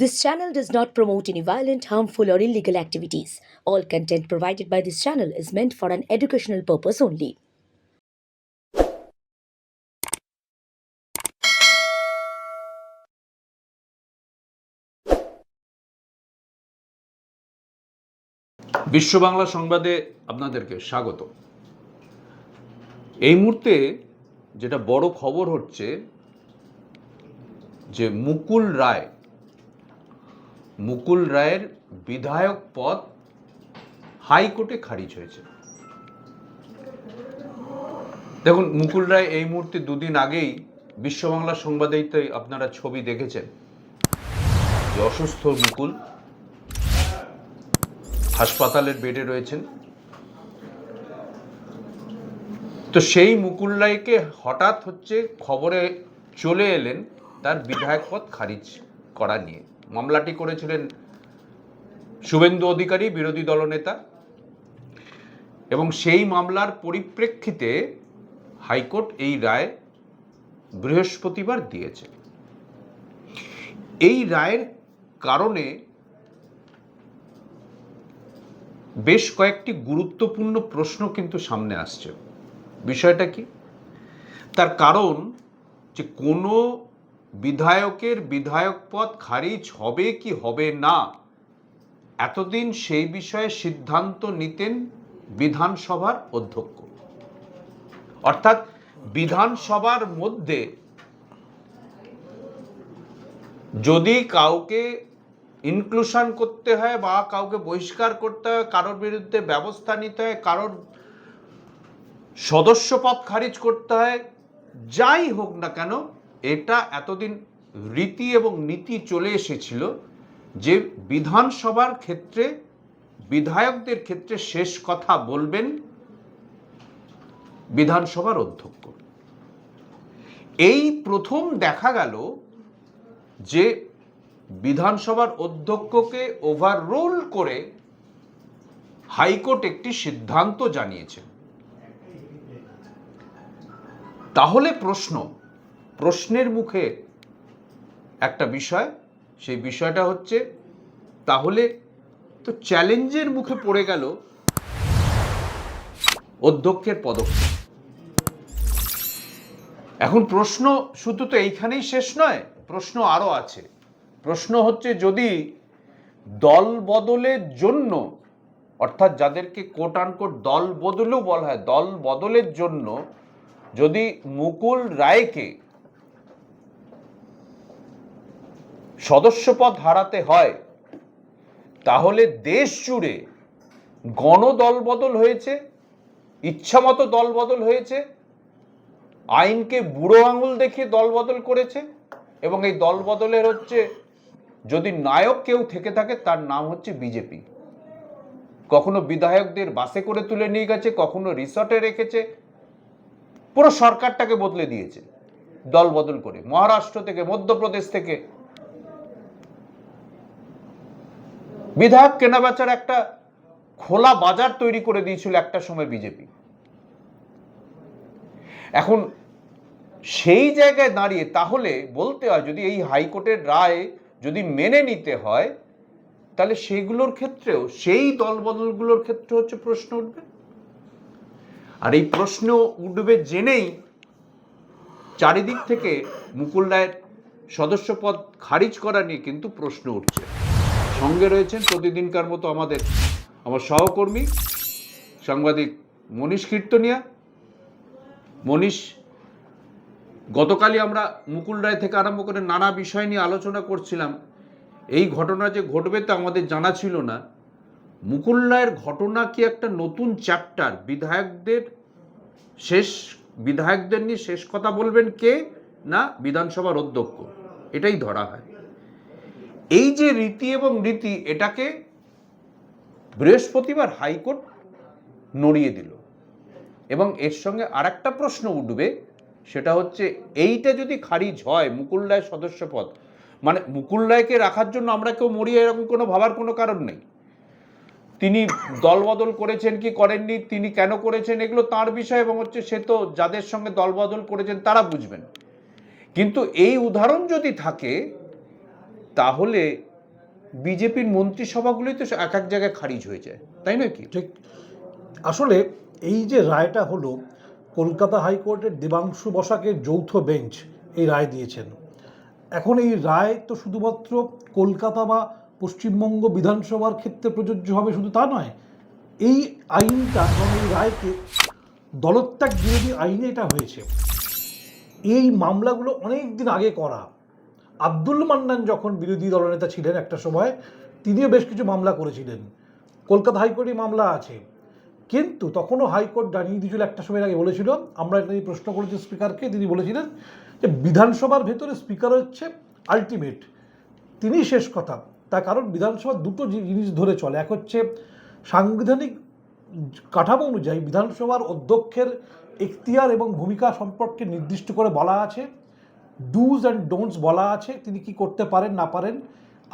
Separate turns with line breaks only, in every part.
This channel does not promote any violent, harmful, or illegal activities. All content provided by this channel is meant for an educational purpose only.
বিশ্ব বাংলা সংবাদে আপনাদেরকে স্বাগত এই মুহূর্তে যেটা বড় খবর হচ্ছে যে মুকুল রায় মুকুল রায়ের বিধায়ক পদ হাইকোর্টে খারিজ হয়েছে। দেখুন, মুকুল রায় এই মুহূর্তে দুদিন আগেই বিশ্ব বাংলা সংবাদেই আপনারা ছবি দেখেছেন। যে অসুস্থ মুকুল হাসপাতালের বেডে রয়েছেন। তো সেই মুকুল রায়কে হঠাৎ হচ্ছে খবরে চলে এলেন তার বিধায়ক পদ খারিজ করা নিয়ে। মামলাটি করেছিলেন শুভেন্দু অধিকারী, বিরোধী দলনেতা এবং সেই মামলার পরিপ্রেক্ষিতে হাইকোর্ট এই রায় বৃহস্পতিবার দিয়েছে। এই রায়ের কারণে বেশ কয়েকটি গুরুত্বপূর্ণ প্রশ্ন কিন্তু সামনে আসছে। বিষয়টা কি? তার কারণ যে কোনো বিধায়কের বিধায়ক পদ খারিজ হবে কি হবে না? এতদিন সেই বিষয়ে সিদ্ধান্ত নিতেন বিধানসভার অধ্যক্ষ। অর্থাৎ বিধানসভার মধ্যে যদি কাউকে ইনক্লুশন করতে হয় বা কাউকে বহিষ্কার করতে হয়, কারোর বিরুদ্ধে ব্যবস্থা নিতে হয়, কারোর সদস্যপদ খারিজ করতে হয়, যাই হোক না কেন এটা এতদিন রীতি এবং নীতি চলে এসেছিল যে বিধানসভার ক্ষেত্রে, বিধায়কদের ক্ষেত্রে শেষ কথা বলবেন বিধানসভার অধ্যক্ষ। এই প্রথম দেখা গেল যে বিধানসভার অধ্যক্ষকে ওভাররোল করে হাইকোর্ট একটি সিদ্ধান্ত জানিয়েছে। তাহলে প্রশ্ন প্রশ্নের মুখে একটা বিষয়, সেই বিষয়টা হচ্ছে, তাহলে তো চ্যালেঞ্জের মুখে পড়ে গেল অধ্যক্ষের পদক্ষেপ। এখন প্রশ্ন শুধু তো এইখানেই শেষ নয়, প্রশ্ন আরও আছে। প্রশ্ন হচ্ছে যদি দল বদলের জন্য, অর্থাৎ যাদেরকে কোট আনকোট দল বদলেও বলা হয়, দল বদলের জন্য যদি মুকুল রায়কে সদস্যপদ হারাতে হয়, তাহলে দেশ জুড়ে গণদল বদল হয়েছে, ইচ্ছামতো দল বদল হয়েছে, আইনকে বুড়ো আঙুল দেখিয়ে দল বদল করেছে, এবং এই দল বদলের হচ্ছে, যদি নায়ক কেউ থেকে থাকে, তার নাম হচ্ছে বিজেপি। কখনো বিধায়কদের বাসে করে তুলে নিয়ে গেছে, কখনো রিসর্টে রেখেছে, পুরো সরকারটাকে বদলে দিয়েছে, দল বদল করে। মহারাষ্ট্র থেকে, মধ্যপ্রদেশ থেকে বিধায়ক কেনাবেচার একটা খোলা বাজার তৈরি করে দিয়েছিল একটা সময় বিজেপি। এখন সেই জায়গায় দাঁড়িয়ে তাহলে বলতে হয়, যদি এই হাইকোর্টের রায় যদি মেনে নিতে হয়, তাহলে সেইগুলোর ক্ষেত্রেও, সেই দলবদলগুলোর ক্ষেত্রে হচ্ছে প্রশ্ন উঠবে। আর এই প্রশ্ন উঠবে জেনেই চারিদিক থেকে মুকুল রায়ের সদস্যপদ খারিজ করা নিয়ে কিন্তু প্রশ্ন উঠছে। সঙ্গে রয়েছেন প্রতিদিনকার মতো আমাদের আমার সহকর্মী সাংবাদিক মনীষ কীর্তনিয়া। মনীষ, গতকালই আমরা মুকুল রায় থেকে আরম্ভ করে নানা বিষয় নিয়ে আলোচনা করছিলাম। এই ঘটনা যে ঘটবে তা আমাদের জানা ছিল না। মুকুল রায়ের ঘটনা কি একটা নতুন চ্যাপ্টার? বিধায়কদের শেষ, বিধায়কদের নিয়ে শেষ কথা বলবেন কে না বিধানসভার অধ্যক্ষ? এটাই ধরা হয়। এই যে রীতি এবং রীতি এটাকে বৃহস্পতিবার হাইকোর্ট নড়িয়ে দিল। এবং এর সঙ্গে আরেকটা প্রশ্ন উঠবে, সেটা হচ্ছে এইটা যদি খারিজ হয়, মুকুল রায় সদস্যপদ মানে মুকুল রায়কে রাখার জন্য আমরা কেউ মরিয়ে এরকম কোনো ভাবার কোনো কারণ নেই। তিনি দলবদল করেছেন কি করেননি, তিনি কেন করেছেন, এগুলো তার বিষয় এবং হচ্ছে সে তো যাদের সঙ্গে দলবদল করেছেন তারা বুঝবেন। কিন্তু এই উদাহরণ যদি থাকে তাহলে বিজেপির মন্ত্রিসভাগুলোই তো এক এক জায়গায় খারিজ হয়ে যায়, তাই নয় কি?
ঠিক। আসলে এই যে রায়টা হলো, কলকাতা হাইকোর্টের দেবাংশু বসাকের যৌথ বেঞ্চ এই রায় দিয়েছেন। এখন এই রায় তো শুধুমাত্র কলকাতা বা পশ্চিমবঙ্গ বিধানসভার ক্ষেত্রে প্রযোজ্য হবে শুধু তা নয়, এই আইনটা এবং এই রায়কে দলত্যাগ বিরোধী আইনে এটা হয়েছে। এই মামলাগুলো অনেক দিন আগে করা। আব্দুল মান্নান যখন বিরোধী দলনেতা ছিলেন একটা সময়, তিনিও বেশ কিছু মামলা করেছিলেন। কলকাতা হাইকোর্টে মামলা আছে। কিন্তু তখনও হাইকোর্ট জানিয়ে দিয়েছিল একটা সময় আগে বলেছিল, আমরা এটা নিয়ে প্রশ্ন করেছি স্পিকারকে, তিনি বলেছিলেন যে বিধানসভার ভেতরে স্পিকার হচ্ছে আলটিমেট। তিনি শেষ কথা। তার কারণ বিধানসভা দুটো জিনিস ধরে চলে। এক হচ্ছে সাংবিধানিক কাঠামো অনুযায়ী বিধানসভার অধ্যক্ষের এখতিয়ার এবং ভূমিকা সম্পর্কে নির্দিষ্ট করে বলা আছে। ডুজ অ্যান্ড ডোন্টস বলা আছে, তিনি কি করতে পারেন, না পারেন,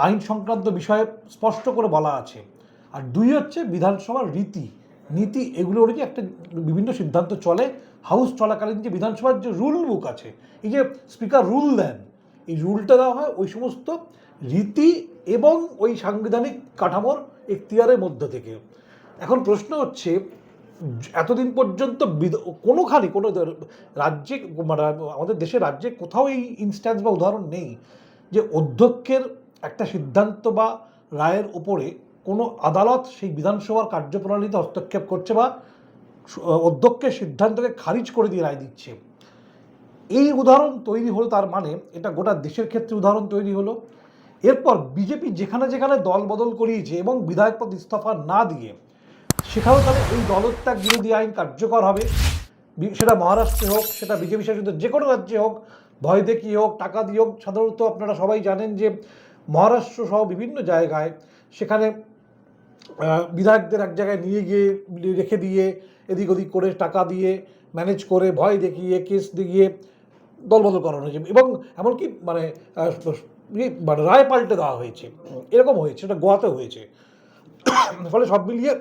আইন সংক্রান্ত বিষয়ে স্পষ্ট করে বলা আছে। আর দুই হচ্ছে বিধানসভার রীতি। নীতি এগুলো অনুযায়ী একটা বিভিন্ন সিদ্ধান্ত চলে। হাউস চলাকালীন যে বিধানসভার যে রুল বুক আছে, এই যে স্পিকার রুল দেন, এই রুলটা দেওয়া হয় ওই সমস্ত রীতি এবং ওই সাংবিধানিক কাঠামোর এখতিয়ারের মধ্য থেকে। এখন প্রশ্ন হচ্ছে এতদিন পর্যন্ত কোনোখানি, কোনো রাজ্যে মানে আমাদের দেশের রাজ্যে কোথাও এই ইনস্ট্যান্স বা উদাহরণ নেই যে অধ্যক্ষের একটা সিদ্ধান্ত বা রায়ের ওপরে কোনো আদালত সেই বিধানসভার কার্যপ্রণালীতে হস্তক্ষেপ করছে বা অধ্যক্ষের সিদ্ধান্তকে খারিজ করে দিয়ে রায় দিচ্ছে। এই উদাহরণ তৈরি হলো তার মানে এটা গোটা দেশের ক্ষেত্রে উদাহরণ তৈরি হলো। এরপর বিজেপি যেখানে যেখানে দল বদল করিয়েছে এবং বিধায়ক পদ ইস্তফা না দিয়ে সেখানেও তাহলে এই দলত্যাগ বিরোধী আইন কার্যকর হবে। সেটা মহারাষ্ট্রে হোক সেটা বিজেপি শাসিত যে কোনো রাজ্যে হোক ভয় দেখিয়ে হোক টাকা দিয়ে হোক সাধারণত আপনারা সবাই জানেন যে মহারাষ্ট্র সহ বিভিন্ন জায়গায় সেখানে বিধায়কদের এক জায়গায় নিয়ে গিয়ে রেখে দিয়ে এদিক ওদিক করে টাকা দিয়ে ম্যানেজ করে ভয় দেখিয়ে কেস দেখিয়ে দলবদল করানো হয়েছে। এবং এমনকি মানে ইয়ে, মানে রায় পাল্টে দেওয়া হয়েছে। এরকম হয়েছে এটা গোয়াতে হয়েছে। ফলে সব মিলিয়ে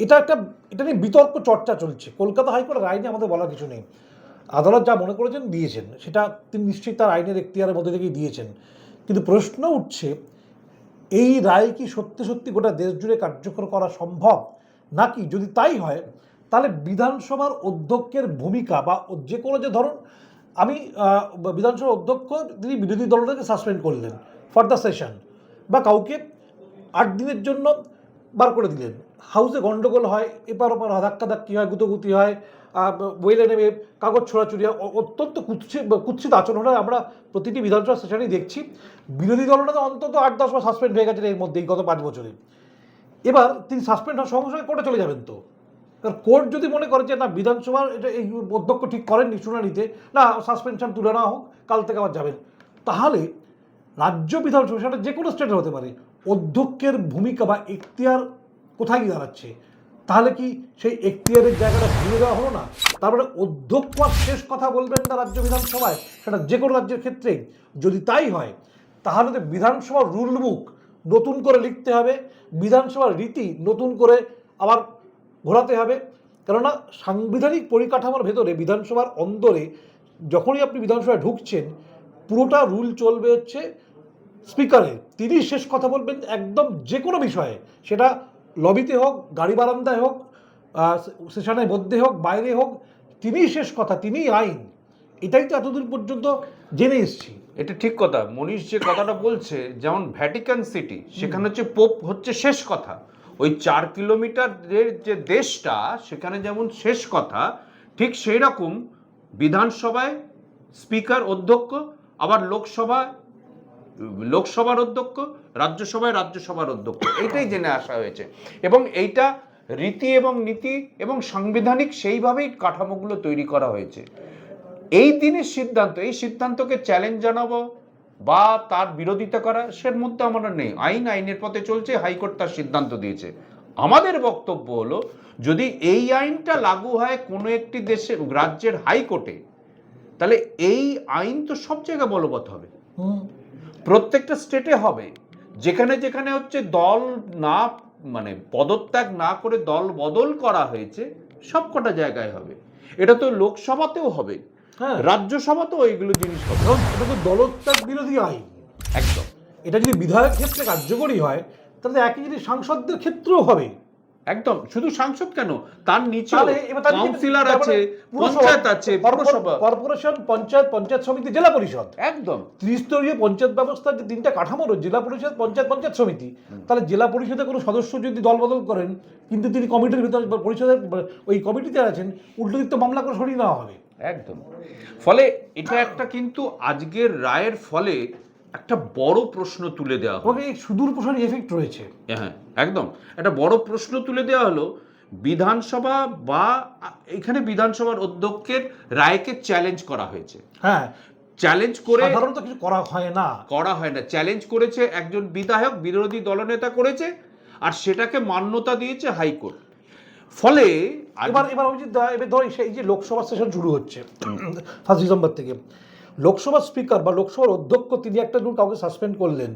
এটা একটা, এটা নিয়ে বিতর্ক চর্চা চলছে। কলকাতা হাইকোর্টের রায় নিয়ে আমাদের বলার কিছু নেই। আদালত যা মনে করেছেন দিয়েছেন, সেটা তিনি নিশ্চয়ই তার আইনের এখতিয়ারের মধ্যে থেকেই দিয়েছেন। কিন্তু প্রশ্ন উঠছে, এই রায় কি সত্যি সত্যি গোটা দেশ জুড়ে কার্যকর করা সম্ভব? নাকি যদি তাই হয়, তাহলে বিধানসভার অধ্যক্ষের ভূমিকা বা যে কোনো যে ধরুন, আমি বিধানসভার অধ্যক্ষ, তিনি বিরোধী দলটাকে সাসপেন্ড করলেন ফর দ্য সেশন বা কাউকে আট দিনের জন্য বার করে দিলেন। হাউসে গন্ডগোল হয়, এপার ওপার ধাক্কাধাক্কি হয়, গুতোগুতি হয় বইলে নেবে কাগজ ছোড়াছুড়ি হয় অত্যন্ত কুৎসিত কুৎসিত আচরণ হয়। আমরা প্রতিটি বিধানসভা সেশনেই দেখছি। বিরোধী দলটা তো অন্তত আট, দশ বার সাসপেন্ড হয়ে গেছে এর মধ্যেই গত পাঁচ বছরে। এবার তিনি সাসপেন্ড হওয়ার সঙ্গে সঙ্গে কোর্টে চলে যাবেন তো। কোর্ট যদি মনে করে যে, না বিধানসভার এটা এই অধ্যক্ষ ঠিক করেননি শুনানিতে, না সাসপেনশন তুলে নেওয়া হোক, কাল থেকে আবার যাবেন। তাহলে রাজ্য বিধানসভা সেটা যে কোনো স্টেটে হতে পারে। অধ্যক্ষের ভূমিকা বা এখতিয়ার কোথায় গিয়ে দাঁড়াচ্ছে? তাহলে কি সেই এখতিয়ারের জায়গাটা ভুলে দেওয়া হলো না? তারপরে অধ্যক্ষ শেষ কথা বলবেন না রাজ্য বিধানসভায়, সেটা যে কোনো রাজ্যের ক্ষেত্রেই যদি তাই হয়, তাহলে তো বিধানসভার রুল বুক নতুন করে লিখতে হবে, বিধানসভার রীতি নতুন করে আবার ঘোরাতে হবে। কেননা সাংবিধানিক পরিকাঠামোর ভেতরে, বিধানসভার অন্দরে যখনই আপনি বিধানসভায় ঢুকছেন, পুরোটা রুল চলবে হচ্ছে স্পিকারের। তিনি শেষ কথা বলবেন একদম যে কোনো বিষয়ে। সেটা লবিতে হোক, গাড়ি বারান্দায় হোক সেশনের মধ্যে হোক, বাইরে হোক, তিনিই শেষ কথা, তিনিই আইন। এটাই তো এতদিন পর্যন্ত জেনে এসছি।
এটা ঠিক কথা। মনীষ যে কথাটা বলছে, যেমন ভ্যাটিকান সিটি সেখানে হচ্ছে পোপ হচ্ছে শেষ কথা। ওই চার কিলোমিটারের যে দেশটা, সেখানে যেমন শেষ কথা, ঠিক সেই রকম বিধানসভায় স্পিকার, অধ্যক্ষ, আবার লোকসভা লোকসভার অধ্যক্ষ, রাজ্যসভায় রাজ্যসভার অধ্যক্ষ এটাই জেনে আসা হয়েছে। এবং এইটা রীতি এবং নীতি এবং সাংবিধানিক সেইভাবেই কাঠামোগুলো তৈরি করা হয়েছে। এই দিনের সিদ্ধান্ত, এই সিদ্ধান্তকে চ্যালেঞ্জ জানাব বা তার বিরোধিতা করা, সের মধ্যে আমরা নেই। আইন আইনের পথে চলছে, হাইকোর্ট তার সিদ্ধান্ত দিয়েছে। আমাদের বক্তব্য হলো, যদি এই আইনটা লাগু হয় কোনো একটি দেশের, রাজ্যের হাইকোর্টে, তাহলে এই আইন তো সব জায়গায় বলবৎ হবে। প্রত্যেকটা স্টেটে হবে। যেখানে যেখানে হচ্ছে দল না মানে পদত্যাগ না করে দল বদল করা হয়েছে সবকটা জায়গায় হবে। এটা তো লোকসভাতেও হবে।
হ্যাঁ।
রাজ্যসভাতেও এইগুলো জিনিস হবে।
এটা তো দলত্যাগ বিরোধী আইন।
একদম।
এটা যদি বিধায়ক ক্ষেত্রে কার্যকরী হয় তাহলে একই জিনিস সাংসদদের ক্ষেত্রেও হবে
একদম শুধু সাংসদ কেন? তার নিচে কাউন্সিলর আছে পঞ্চায়েত আছে পৌরসভা।
কর্পোরেশন পঞ্চায়েত পঞ্চায়েত সমিতি জেলা পরিষদ।
একদম।
ত্রিস্তরীয় পঞ্চায়েত ব্যবস্থার যে তিনটা কাঠামো রয়েছে জেলা পরিষদ পঞ্চায়েত পঞ্চায়েত সমিতি তাহলে জেলা পরিষদে কোনো সদস্য যদি দল বদল করেন কিন্তু তিনি কমিটির ভিতরে পরিষদের ওই কমিটিতে আছেন উল্টো দিক তো মামলা করে সরিয়ে নেওয়া হবে।
একদম। ফলে এটা একটা কিন্তু আজকের রায়ের ফলে একটা বড় প্রশ্ন তুলে দেওয়া হলো।
সুদূর প্রসারী এফেক্ট রয়েছে।
হ্যাঁ একদম। একটা বড় প্রশ্ন তুলে দেওয়া হলো বিধানসভা বা এখানে বিধানসভার অধ্যক্ষের রায়কে চ্যালেঞ্জ করা হয়েছে।
হ্যাঁ
চ্যালেঞ্জ করে
সাধারণত কিছু করা হয় না।
করা হয় না। চ্যালেঞ্জ করেছে একজন বিধায়ক বিরোধী দলনেতা করেছে আর সেটাকে মান্যতা দিয়েছে হাইকোর্ট। ফলে
এবার এবার যে দা- এবার ধর এই যে লোকসভা সেশন শুরু হচ্ছে ফার্স্ট ডিসেম্বর থেকে। লোকসভার স্পিকার বা লোকসভার অধ্যক্ষ তিনি একটা ধরুন কাউকে সাসপেন্ড করলেন।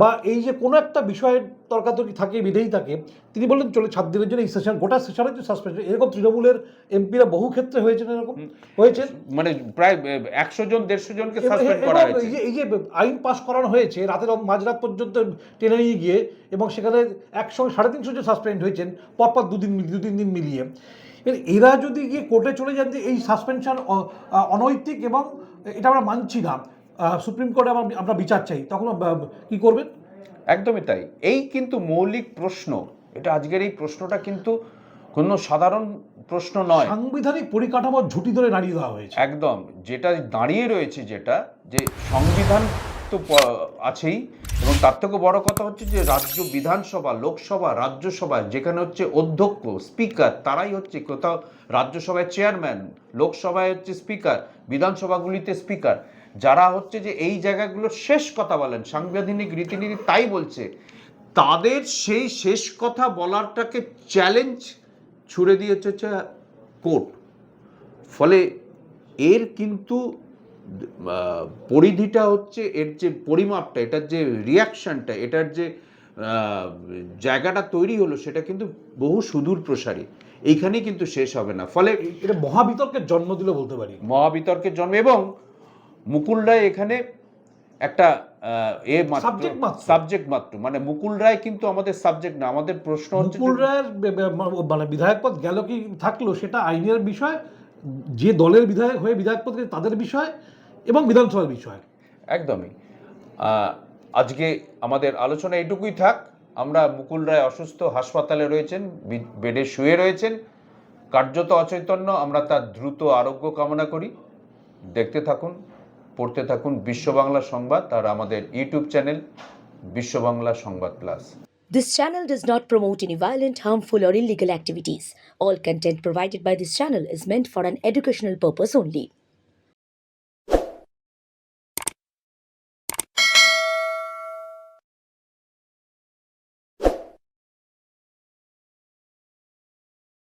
বা এই যে কোনো একটা বিষয়ের তর্কাতর্কি থাকে বিধেই থাকে তিনি বললেন চলে সাত দিনের জন্য এই সেশন গোটা সেশনে যে সাসপেন্ড। এরকম তৃণমূলের এমপিরা বহু ক্ষেত্রে হয়েছেন এরকম? হয়েছে
মানে প্রায় একশো জন দেড়শো জনকে সাসপেন্ড করা হয়েছে।
এই যে এই যে আইন পাশ করানো হয়েছে রাতের মাঝরাত পর্যন্ত টেনে নিয়ে গিয়ে এবং সেখানে একসঙ্গে সাড়ে তিনশো জন সাসপেন্ড হয়েছেন পরপর দুদিন দু তিন দিন মিলিয়ে। এরা যদি গিয়ে কোর্টে চলে যান যে এই সাসপেনশন অনৈতিক এবং এটা আমরা মানছি না সুপ্রিম কোর্টে আমরা আমরা বিচার চাই তখন কি করবেন?
একদমই তাই। এই কিন্তু মৌলিক প্রশ্ন এটা আজকের এই প্রশ্নটা কিন্তু কোনো সাধারণ প্রশ্ন নয়।
সাংবিধানিক পরিকাঠামোর ঝুঁটি ধরে দাঁড়িয়ে দেওয়া হয়েছে।
একদম যেটা দাঁড়িয়ে রয়েছে যেটা যে সংবিধান তো আছেই তার থেকে বড় কথা হচ্ছে যে রাজ্য বিধানসভা, লোকসভা, রাজ্যসভা, যেখানে হচ্ছে অধ্যক্ষ, স্পিকার, তারাই হচ্ছে কোথাও রাজ্যসভায় চেয়ারম্যান, লোকসভায় হচ্ছে স্পিকার, বিধানসভাগুলিতে স্পিকার। যারা হচ্ছে যে এই জায়গাগুলোর শেষ কথা বলেন, সাংবিধানিক রীতিনীতি তাই বলছে, তাদের সেই শেষ কথা বলারটাকে চ্যালেঞ্জ ছুড়ে দিয়েছে হচ্ছে কোর্ট ফলে এর কিন্তু পরিধিটা হচ্ছে এর যে পরিমাপটা এটার যে রিয়াকশনটা এটার যে জায়গাটা তৈরি হলো সেটা কিন্তু বহু সুদূর প্রসারী। এইখানেই কিন্তু শেষ হবে না। ফলে
এটা মহাবিতর্কের জন্ম দিল বলতে পারি।
মহাবিতর্কের জন্ম এবং মুকুল রায় এখানে একটা এ
Subject মাত্র।
সাবজেক্ট মাত্র। মানে মুকুল রায় কিন্তু আমাদের সাবজেক্ট না। আমাদের প্রশ্ন
মুকুল রায়ের মানে বিধায়ক পদ গেল কি থাকল সেটা আইনের বিষয় যে দলের বিধায়ক হয়ে বিধায়ক পদ তাদের বিষয় এবং বিধানসভার বিষয়।
একদমই। আজকে আমাদের আলোচনা এটুকুই থাক। আমরা মুকুল রায় অসুস্থ হাসপাতালে রয়েছেন বেডে শুয়ে রয়েছেন। কার্যত অচৈতন্য আমরা তার দ্রুত আরোগ্য কামনা করি। দেখতে থাকুন পড়তে থাকুন বিশ্ব বাংলা সংবাদ আর আমাদের YouTube channel Biswa Bangla Sangbad plus.
This channel does not promote any violent, harmful, or illegal activities. All content provided by this channel is meant for an educational purpose only.